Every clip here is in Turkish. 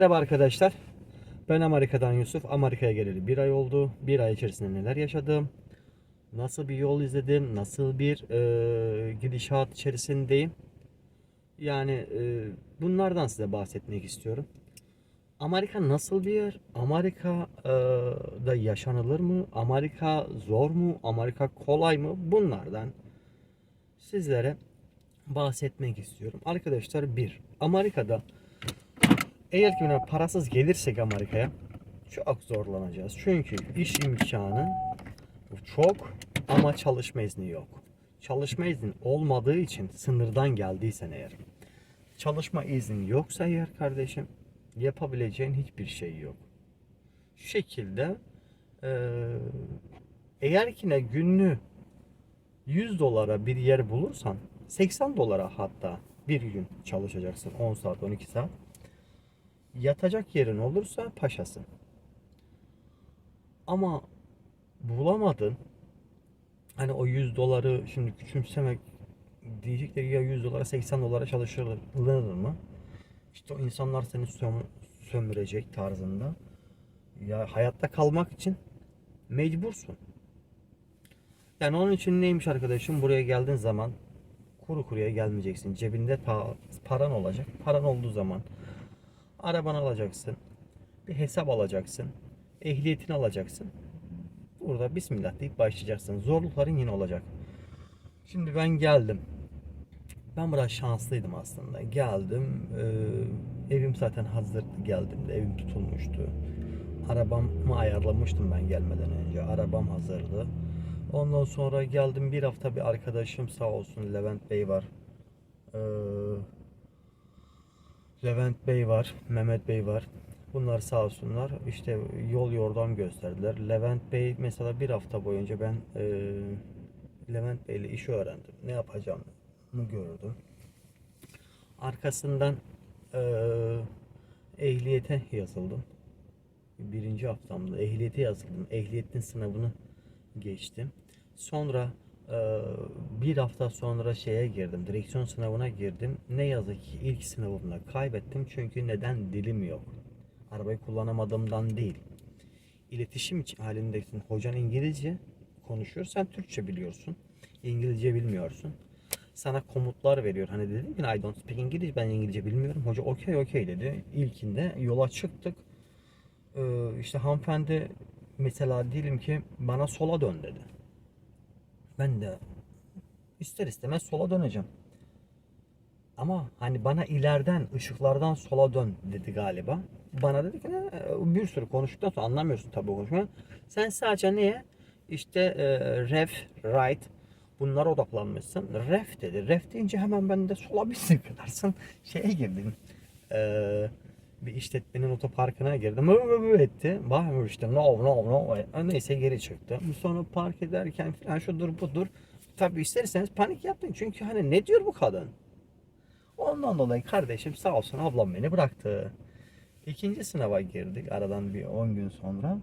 Merhaba arkadaşlar. Ben Amerika'dan Yusuf. Amerika'ya geleli bir ay oldu. Bir ay içerisinde neler yaşadım? Nasıl bir yol izledim? Nasıl bir e, gidişat içerisindeyim? Yani e, bunlardan size bahsetmek istiyorum. Amerika nasıl bir yer? Amerika'da yaşanılır mı? Amerika zor mu? Amerika kolay mı? Bunlardan sizlere bahsetmek istiyorum. Arkadaşlar bir, Amerika'da eğer ki parasız gelirsek Amerika'ya çok zorlanacağız. Çünkü iş imkanı çok ama çalışma izni yok. Çalışma izni olmadığı için sınırdan geldiysen eğer çalışma iznin yoksa eğer kardeşim yapabileceğin hiçbir şey yok. Şu şekilde eee, eğer ki ne günlü 100 dolara bir yer bulursan 80 dolara hatta bir gün çalışacaksın 10 saat 12 saat yatacak yerin olursa paşasın. Ama bulamadın. Hani o 100 doları şimdi küçümsemek diyecekler ya 100 dolara 80 dolara çalışılır mı? İşte o insanlar seni söm- sömürecek tarzında. Ya hayatta kalmak için mecbursun. Yani onun için neymiş arkadaşım buraya geldiğin zaman kuru kuruya gelmeyeceksin. Cebinde pa- paran olacak. Paran olduğu zaman Arabanı alacaksın. Bir hesap alacaksın. Ehliyetini alacaksın. Burada bismillah deyip başlayacaksın. Zorlukların yine olacak. Şimdi ben geldim. Ben biraz şanslıydım aslında. Geldim. evim zaten hazırdı geldiğimde. Evim tutulmuştu. Arabamı ayarlamıştım ben gelmeden önce. Arabam hazırdı. Ondan sonra geldim bir hafta bir arkadaşım sağ olsun Levent Bey var. Eee Levent Bey var, Mehmet Bey var. Bunlar sağ olsunlar işte yol yordam gösterdiler. Levent Bey mesela bir hafta boyunca ben e, Levent Bey ile işi öğrendim. Ne yapacağımı gördüm. Arkasından e, ehliyete yazıldım. Birinci haftamda ehliyete yazıldım. Ehliyetin sınavını geçtim. Sonra bir hafta sonra şeye girdim. Direksiyon sınavına girdim. Ne yazık ki ilk sınavımda kaybettim. Çünkü neden dilim yok. Arabayı kullanamadığımdan değil. İletişim halindesin. Hocan İngilizce konuşuyor. Sen Türkçe biliyorsun. İngilizce bilmiyorsun. Sana komutlar veriyor. Hani dedim ki I don't speak English. Ben İngilizce bilmiyorum. Hoca okey okey dedi. İlkinde yola çıktık. Ee, işte hanımefendi mesela diyelim ki bana sola dön dedi. Ben de ister istemez sola döneceğim. Ama hani bana ileriden ışıklardan sola dön dedi galiba. Bana dedi ki bir sürü konuştuktan sonra anlamıyorsun tabii o konuşmayı. Sen sadece neye? İşte e, ref, right bunlara odaklanmışsın. Ref dedi. Ref deyince hemen ben de sola bir sıkılarsın. Şeye girdim. E, bir işletmenin otoparkına girdim. Mı etti. Bağırıyor işte no no no. Neyse geri çıktı. Sonra park ederken falan şudur budur. Tabii isterseniz panik yapmayın. Çünkü hani ne diyor bu kadın? Ondan dolayı kardeşim sağ olsun ablam beni bıraktı. İkinci sınava girdik aradan bir 10 gün sonra.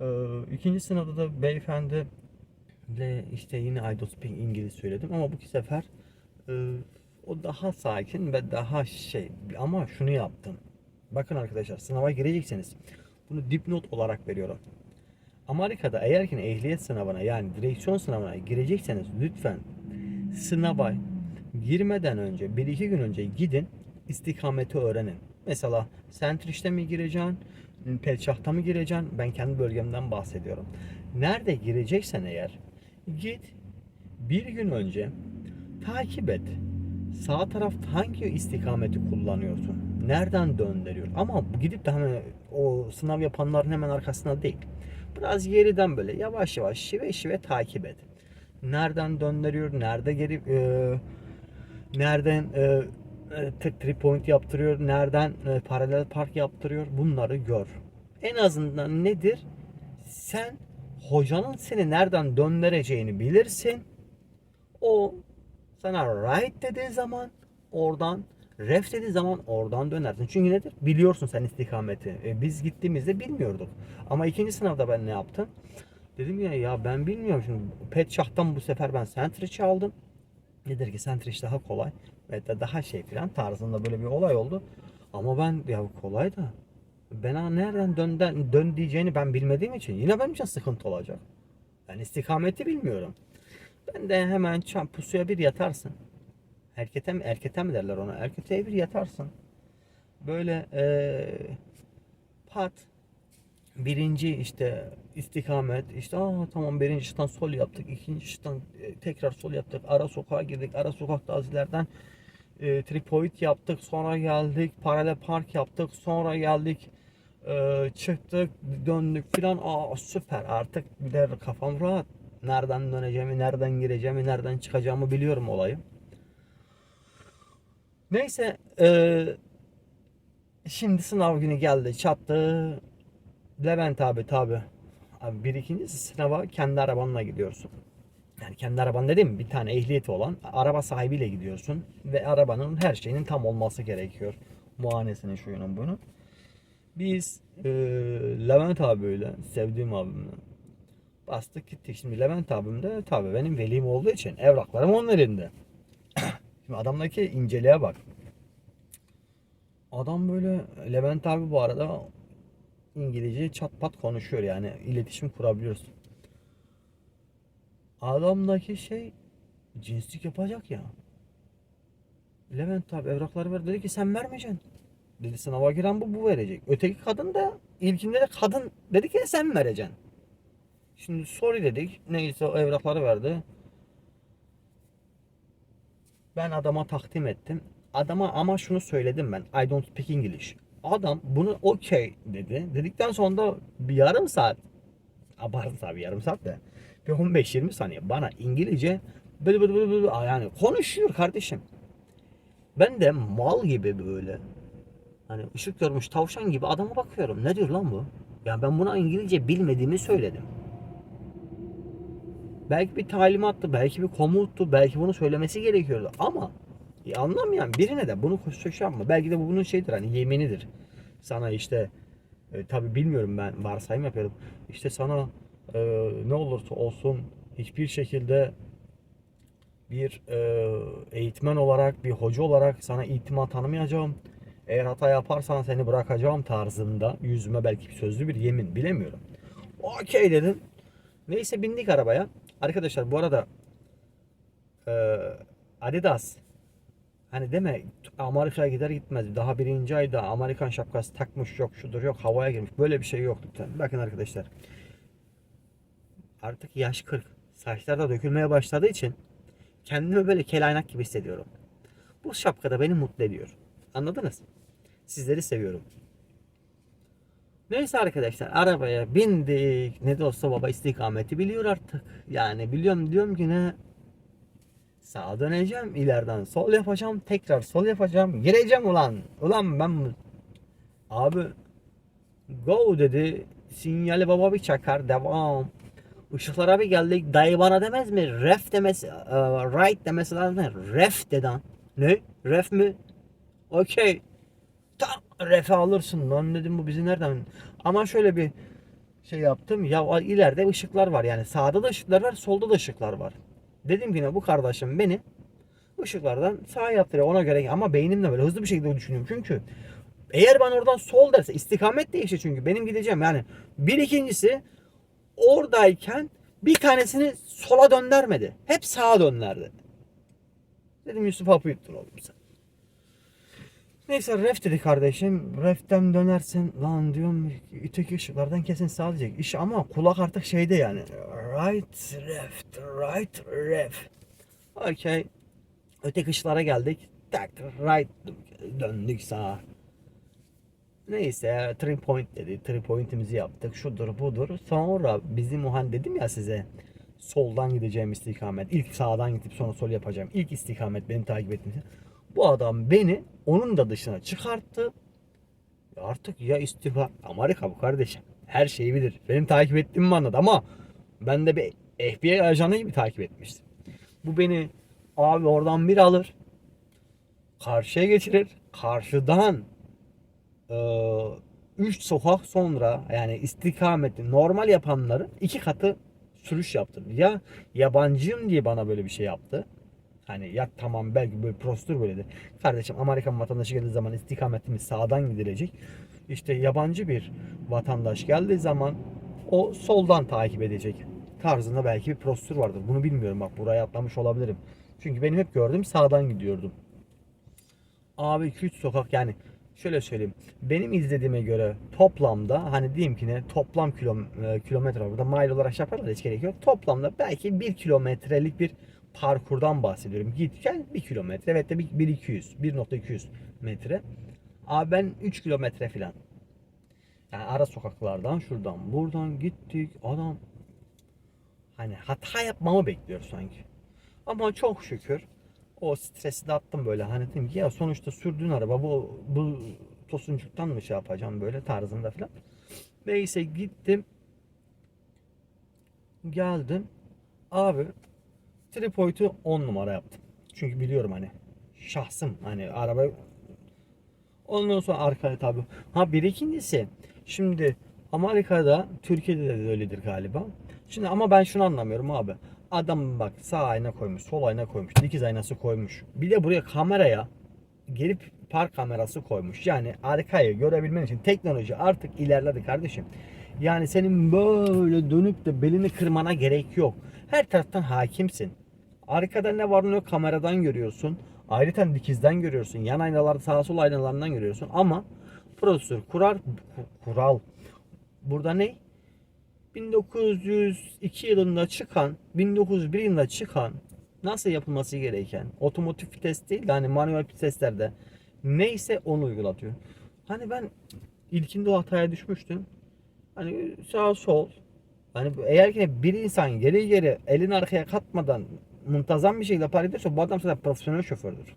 Ee, ikinci sınavda da beyefendi ile işte yine I don't speak İngiliz söyledim ama bu sefer e, o daha sakin ve daha şey ama şunu yaptım. Bakın arkadaşlar sınava girecekseniz bunu dipnot olarak veriyorum. Amerika'da eğer ki ehliyet sınavına yani direksiyon sınavına girecekseniz lütfen sınava girmeden önce bir iki gün önce gidin istikameti öğrenin. Mesela sentrişte mi gireceksin, pelçakta mı gireceksin? Ben kendi bölgemden bahsediyorum. Nerede gireceksen eğer git bir gün önce takip et. Sağ tarafta hangi istikameti kullanıyorsun? Nereden döndürüyor? Ama gidip de hemen o sınav yapanların hemen arkasına değil. Biraz geriden böyle yavaş yavaş şive şive takip et. Nereden döndürüyor? Nerede geri e, nereden e, e, three point yaptırıyor? Nereden e, paralel park yaptırıyor? Bunları gör. En azından nedir? Sen hocanın seni nereden döndüreceğini bilirsin. O sana right dediği zaman oradan ref zaman oradan dönersin. Çünkü nedir? Biliyorsun sen istikameti. E, biz gittiğimizde bilmiyorduk. Ama ikinci sınavda ben ne yaptım? Dedim ya ya ben bilmiyorum şimdi pet şahtan bu sefer ben Centrich aldım. Nedir ki Centrich daha kolay ve de daha şey filan tarzında böyle bir olay oldu. Ama ben ya kolay da bana nereden dön, dön diyeceğini ben bilmediğim için yine benim için sıkıntı olacak. Ben istikameti bilmiyorum. Ben de hemen çam pusuya bir yatarsın. Erkete mi, erkete mi derler ona? Erkete bir yatarsın. Böyle eee pat birinci işte istikamet işte aa tamam birinci şıktan sol yaptık ikinci şıktan e, tekrar sol yaptık ara sokağa girdik ara sokakta azilerden e, tripoid yaptık sonra geldik paralel park yaptık sonra geldik e, çıktık döndük filan aa süper artık de kafam rahat nereden döneceğimi nereden gireceğimi nereden çıkacağımı biliyorum olayı neyse e, şimdi sınav günü geldi çattı Levent abi tabi. Abi bir ikincisi sınava kendi arabanla gidiyorsun. Yani kendi araban dedim bir tane ehliyeti olan araba sahibiyle gidiyorsun ve arabanın her şeyinin tam olması gerekiyor. Muayenesini şuyunun bunu. Biz e, Levent abiyle sevdiğim abimle bastık gittik. Şimdi Levent abim de tabi benim velim olduğu için evraklarım onun elinde. Şimdi adamdaki inceliğe bak. Adam böyle Levent abi bu arada İngilizce çat pat konuşuyor yani iletişim kurabiliyoruz. Adamdaki şey cinslik yapacak ya. Levent abi evrakları ver dedi ki sen vermeyeceksin. Dedi sınava giren bu bu verecek. Öteki kadın da ilkinde de kadın dedi ki sen vereceksin. Şimdi sorry dedik. Neyse o evrakları verdi. Ben adama takdim ettim. Adama ama şunu söyledim ben. I don't speak English. Adam bunu okey dedi. Dedikten sonra da bir yarım saat abartı tabii yarım saat de bir 15-20 saniye bana İngilizce böyle böyle böyle, yani konuşuyor kardeşim. Ben de mal gibi böyle hani ışık görmüş tavşan gibi adama bakıyorum. Ne diyor lan bu? Yani ben buna İngilizce bilmediğimi söyledim. Belki bir talimattı, belki bir komuttu, belki bunu söylemesi gerekiyordu ama e, anlamayan birine de bunu şey yapma. Belki de bu bunun şeydir hani yeminidir. Sana işte e, tabi bilmiyorum ben varsayım yapıyorum. İşte sana e, ne olursa olsun hiçbir şekilde bir e, eğitmen olarak, bir hoca olarak sana itimat tanımayacağım. Eğer hata yaparsan seni bırakacağım tarzında yüzüme belki bir sözlü bir yemin bilemiyorum. Okey dedim. Neyse bindik arabaya. Arkadaşlar bu arada e, Adidas Hani deme Amerika'ya gider gitmez. Daha birinci ayda Amerikan şapkası takmış yok şudur yok havaya girmiş. Böyle bir şey yok lütfen. Bakın arkadaşlar. Artık yaş 40. Saçlar da dökülmeye başladığı için kendimi böyle kelaynak gibi hissediyorum. Bu şapka da beni mutlu ediyor. Anladınız? Sizleri seviyorum. Neyse arkadaşlar arabaya bindik. Ne de olsa baba istikameti biliyor artık. Yani biliyorum diyorum ki ne Sağa döneceğim, ileriden sol yapacağım, tekrar sol yapacağım. Gireceğim ulan. Ulan ben. Abi go dedi. Sinyali baba bir çakar. Devam. Işıklara bir geldik. Dayı bana demez mi? Ref demesi, uh, right demesi lazım. Ref dedi. Ne? Ref mi? Okey. Tam refe alırsın lan dedim bu bizi nereden? Ama şöyle bir şey yaptım. Ya ileride ışıklar var yani sağda da ışıklar var, solda da ışıklar var. Dedim ki ne bu kardeşim beni ışıklardan sağa yaptırıyor ona göre ama beynimle böyle hızlı bir şekilde düşünüyorum. Çünkü eğer ben oradan sol derse istikamet değişir çünkü benim gideceğim yani bir ikincisi oradayken bir tanesini sola döndürmedi. Hep sağa döndürdü. Dedim Yusuf hapı yuttun oğlum sen. Neyse ref dedi kardeşim. Reften dönersin lan diyorum öteki ışıklardan kesin sağlayacak. İş ama kulak artık şeyde yani. Right left right ref. Okey. Öteki ışıklara geldik. Tak right döndük sağa. Neyse three point dedi. Three point'imizi yaptık. Şudur budur. Sonra bizim Muhan dedim ya size soldan gideceğim istikamet. İlk sağdan gidip sonra sol yapacağım. İlk istikamet benim takip ettiğim. Bu adam beni onun da dışına çıkarttı. Artık ya istifa. Amerika bu kardeşim. Her şeyi bilir. Benim takip ettiğimi anladı ama ben de bir FBI ajanı gibi takip etmiştim. Bu beni abi oradan bir alır. Karşıya geçirir. Karşıdan e, üç sokak sonra yani istikameti normal yapanları iki katı sürüş yaptırdı. Ya yabancıyım diye bana böyle bir şey yaptı. Hani ya tamam belki böyle prosedür böyledir. Kardeşim Amerikan vatandaşı geldiği zaman istikametimiz sağdan gidilecek. İşte yabancı bir vatandaş geldiği zaman o soldan takip edecek tarzında belki bir prosedür vardır. Bunu bilmiyorum bak buraya atlamış olabilirim. Çünkü benim hep gördüğüm sağdan gidiyordum. Abi 2-3 sokak yani şöyle söyleyeyim. Benim izlediğime göre toplamda hani diyeyim ki ne toplam kilo, e, kilometre. Burada mile olarak şey yaparlar hiç gerek yok. Toplamda belki 1 kilometrelik bir parkurdan bahsediyorum. Git gel 1 kilometre evet de 1.200 1.200 metre. Abi ben 3 kilometre falan. Yani ara sokaklardan şuradan buradan gittik adam hani hata yapmamı bekliyor sanki. Ama çok şükür o stresi de attım böyle hani dedim ki ya sonuçta sürdüğün araba bu bu tosuncuktan mı şey yapacağım böyle tarzında falan. Neyse gittim. Geldim. Abi tripoid'u 10 numara yaptım. Çünkü biliyorum hani şahsım hani araba Ondan sonra arkaya tabi. Ha bir ikincisi şimdi Amerika'da Türkiye'de de öyledir galiba. Şimdi ama ben şunu anlamıyorum abi. Adam bak sağ ayna koymuş, sol ayna koymuş, dikiz aynası koymuş. Bir de buraya kameraya gelip park kamerası koymuş. Yani arkayı görebilmen için teknoloji artık ilerledi kardeşim. Yani senin böyle dönüp de belini kırmana gerek yok. Her taraftan hakimsin. Arkada ne var ne yok kameradan görüyorsun. Ayrıca dikizden görüyorsun. Yan aynalar sağ sol aynalarından görüyorsun. Ama prosedür kurar kural. Burada ne? 1902 yılında çıkan, 1901 yılında çıkan nasıl yapılması gereken otomotiv vites değil de hani manuel viteslerde neyse onu uygulatıyor. Hani ben ilkinde o hataya düşmüştüm. Hani sağ sol hani eğer ki bir insan geri geri elini arkaya katmadan muntazam bir şekilde para ediyorsa bu adam zaten profesyonel şofördür.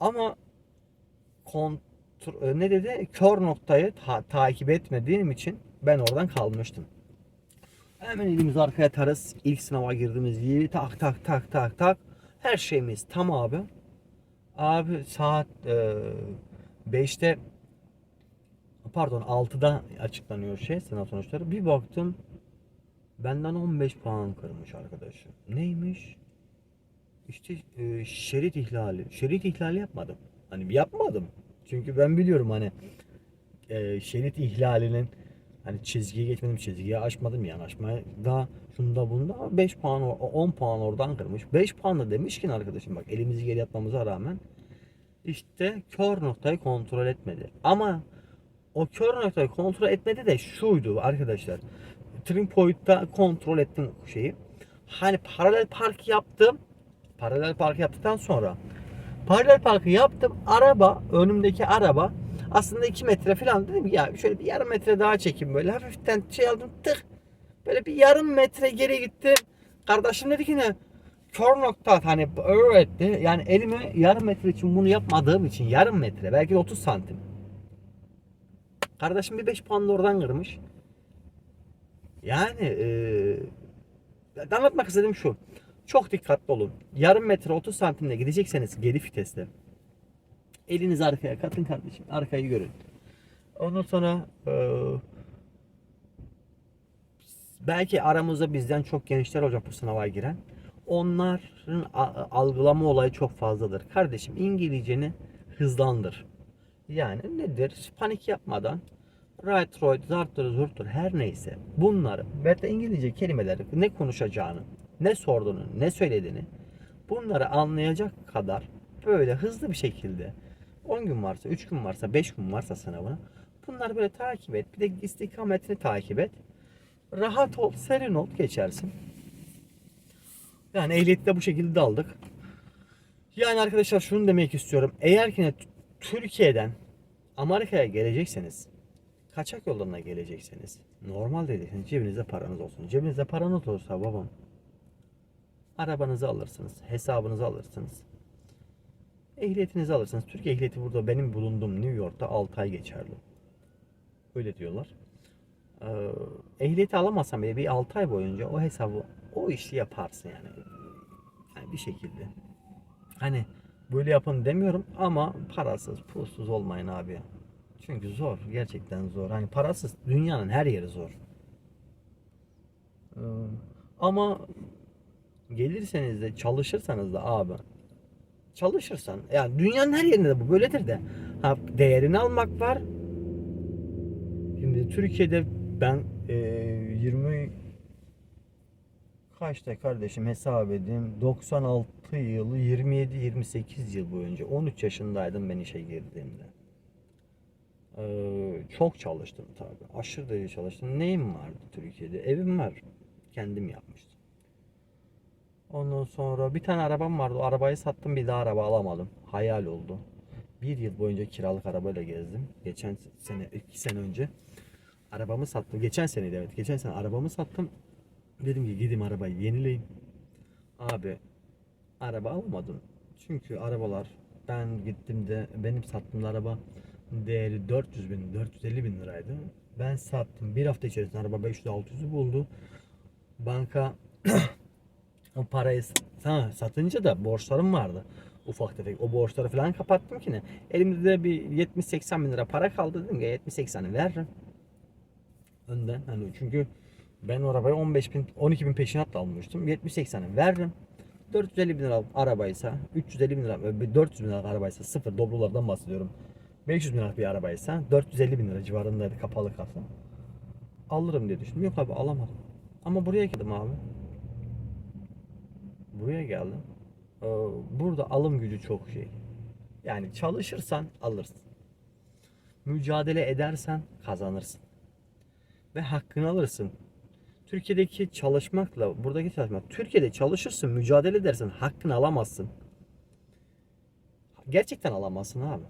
Ama kontrol, e, ne dedi? Kör noktayı ta- takip etmediğim için ben oradan kalmıştım. Hemen elimizi arkaya tarız. İlk sınava girdiğimiz gibi tak tak tak tak tak. Her şeyimiz tam abi. Abi saat e, 5'te pardon 6'da açıklanıyor şey sınav sonuçları. Bir baktım benden 15 puan kırmış arkadaşım. Neymiş? İşte e, şerit ihlali. Şerit ihlali yapmadım. Hani yapmadım. Çünkü ben biliyorum hani e, şerit ihlalinin hani çizgiye geçmedim, çizgiye aşmadım yani aşmaya da şunda bunda 5 puan o- 10 puan oradan kırmış. 5 puan da demiş ki arkadaşım bak elimizi geri atmamıza rağmen işte kör noktayı kontrol etmedi. Ama o kör noktayı kontrol etmedi de şuydu arkadaşlar. Trim Point'ta kontrol ettim şeyi. Hani paralel park yaptım. Paralel park yaptıktan sonra paralel parkı yaptım. Araba önümdeki araba aslında 2 metre falan dedim ya şöyle bir yarım metre daha çekeyim böyle hafiften şey aldım tık böyle bir yarım metre geri gittim. Kardeşim dedi ki ne kör nokta hani öğretti. Yani elimi yarım metre için bunu yapmadığım için yarım metre belki de 30 santim. Kardeşim bir 5 puan da oradan kırmış. Yani eee anlatmak istediğim şu. Çok dikkatli olun. Yarım metre 30 santimle gidecekseniz geri vitesle. Elinizi arkaya katın kardeşim. Arkayı görün. Ondan sonra eee, belki aramızda bizden çok gençler olacak bu sınava giren. Onların algılama olayı çok fazladır. Kardeşim İngilizceni hızlandır. Yani nedir? Panik yapmadan right, right, zarttır, zurttur her neyse bunları ve de İngilizce kelimeleri ne konuşacağını, ne sorduğunu, ne söylediğini bunları anlayacak kadar böyle hızlı bir şekilde 10 gün varsa, 3 gün varsa, 5 gün varsa sınavına bunları böyle takip et. Bir de istikametini takip et. Rahat ol, serin ol, geçersin. Yani ehliyeti de bu şekilde aldık. Yani arkadaşlar şunu demek istiyorum. Eğer ki Türkiye'den Amerika'ya gelecekseniz kaçak yollarına gelecekseniz normal dediyseniz cebinizde paranız olsun. Cebinizde paranız olursa babam arabanızı alırsınız, hesabınızı alırsınız. Ehliyetinizi alırsınız. Türkiye ehliyeti burada benim bulunduğum New York'ta 6 ay geçerli. Öyle diyorlar. Ee, ehliyeti alamazsan bile bir 6 ay boyunca o hesabı o işi yaparsın yani. Yani bir şekilde. Hani böyle yapın demiyorum ama parasız, pulsuz olmayın abi. Çünkü zor. Gerçekten zor. Hani parasız dünyanın her yeri zor. Ee, ama Gelirseniz de çalışırsanız da abi çalışırsan yani dünyanın her yerinde de bu böyledir de ha, değerini almak var. Şimdi Türkiye'de ben e, 20 kaçta kardeşim hesap edeyim 96 yıl 27 28 yıl boyunca 13 yaşındaydım ben işe girdiğimde. Ee, çok çalıştım tabii. Aşırı derece çalıştım. Neyim vardı Türkiye'de? Evim var. Kendim yapmıştım. Ondan sonra bir tane arabam vardı. O arabayı sattım. Bir daha araba alamadım. Hayal oldu. Bir yıl boyunca kiralık arabayla gezdim. Geçen sene, iki sene önce. Arabamı sattım. Geçen seneydi evet. Geçen sene arabamı sattım. Dedim ki gideyim arabayı yenileyim. Abi araba almadım. Çünkü arabalar ben gittiğimde benim sattığım araba değeri 400 bin 450 bin liraydı. Ben sattım. Bir hafta içerisinde araba 500-600'ü buldu. Banka o parayı ha, satınca da borçlarım vardı. Ufak tefek. O borçları falan kapattım ki ne. Elimde de bir 70-80 bin lira para kaldı dedim ki 70-80'i veririm. Önden hani çünkü ben o arabayı 15 bin 12 bin peşinatla almıştım. 70-80'i veririm. 450 bin lira arabaysa 350 bin lira 400 bin lira arabaysa sıfır doblolardan bahsediyorum. 500 bin lira bir arabaysa 450 bin lira civarındaydı kapalı kasa. Alırım diye düşündüm. Yok abi alamadım. Ama buraya geldim abi. Buraya geldim. Ee, Burada alım gücü çok şey. Yani çalışırsan alırsın. Mücadele edersen kazanırsın. Ve hakkını alırsın. Türkiye'deki çalışmakla buradaki çalışmak. Türkiye'de çalışırsın, mücadele edersin, hakkını alamazsın. Gerçekten alamazsın abi.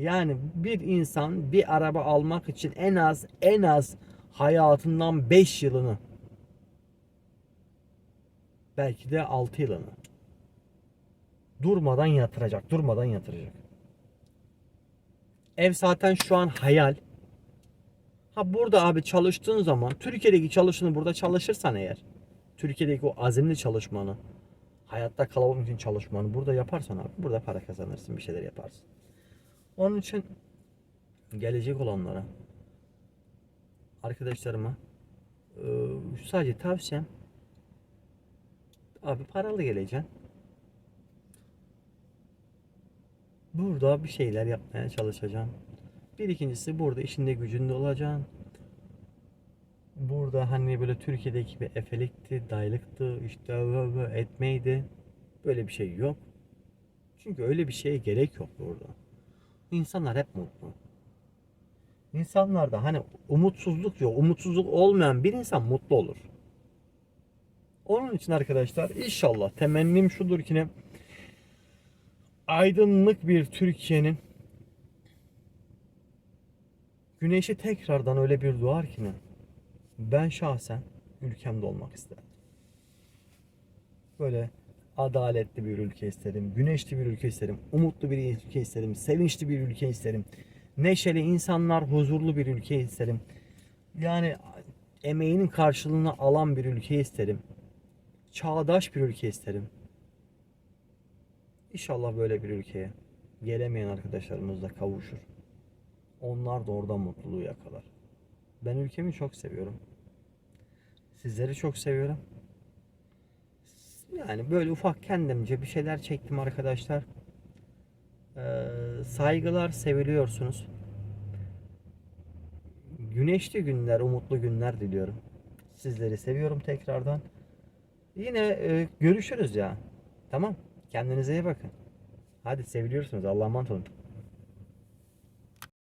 Yani bir insan bir araba almak için en az en az hayatından 5 yılını belki de 6 yılını durmadan yatıracak, durmadan yatıracak. Ev zaten şu an hayal. Ha burada abi çalıştığın zaman Türkiye'deki çalışını burada çalışırsan eğer Türkiye'deki o azimli çalışmanı hayatta kalabilmek için çalışmanı burada yaparsan abi burada para kazanırsın bir şeyler yaparsın. Onun için gelecek olanlara arkadaşlarıma e, sadece tavsiyem abi paralı geleceksin. Burada bir şeyler yapmaya çalışacaksın. Bir ikincisi burada işinde gücünde olacaksın. Burada hani böyle Türkiye'deki gibi efelikti, daylıktı, işte etmeydi. Böyle bir şey yok. Çünkü öyle bir şeye gerek yok burada. İnsanlar hep mutlu. İnsanlarda hani umutsuzluk yok. Umutsuzluk olmayan bir insan mutlu olur. Onun için arkadaşlar inşallah temennim şudur ki ne aydınlık bir Türkiye'nin güneşi tekrardan öyle bir doğar ki ne ben şahsen ülkemde olmak isterim. Böyle adaletli bir ülke isterim, güneşli bir ülke isterim, umutlu bir ülke isterim, sevinçli bir ülke isterim. Neşeli insanlar, huzurlu bir ülke isterim. Yani emeğinin karşılığını alan bir ülke isterim. Çağdaş bir ülke isterim. İnşallah böyle bir ülkeye gelemeyen arkadaşlarımız da kavuşur. Onlar da oradan mutluluğu yakalar. Ben ülkemi çok seviyorum. Sizleri çok seviyorum. Yani böyle ufak kendimce bir şeyler çektim arkadaşlar. Ee, saygılar, seviliyorsunuz. Güneşli günler, umutlu günler diliyorum. Sizleri seviyorum tekrardan. Yine e, görüşürüz ya. Tamam. Kendinize iyi bakın. Hadi seviliyorsunuz. Allah'a emanet olun.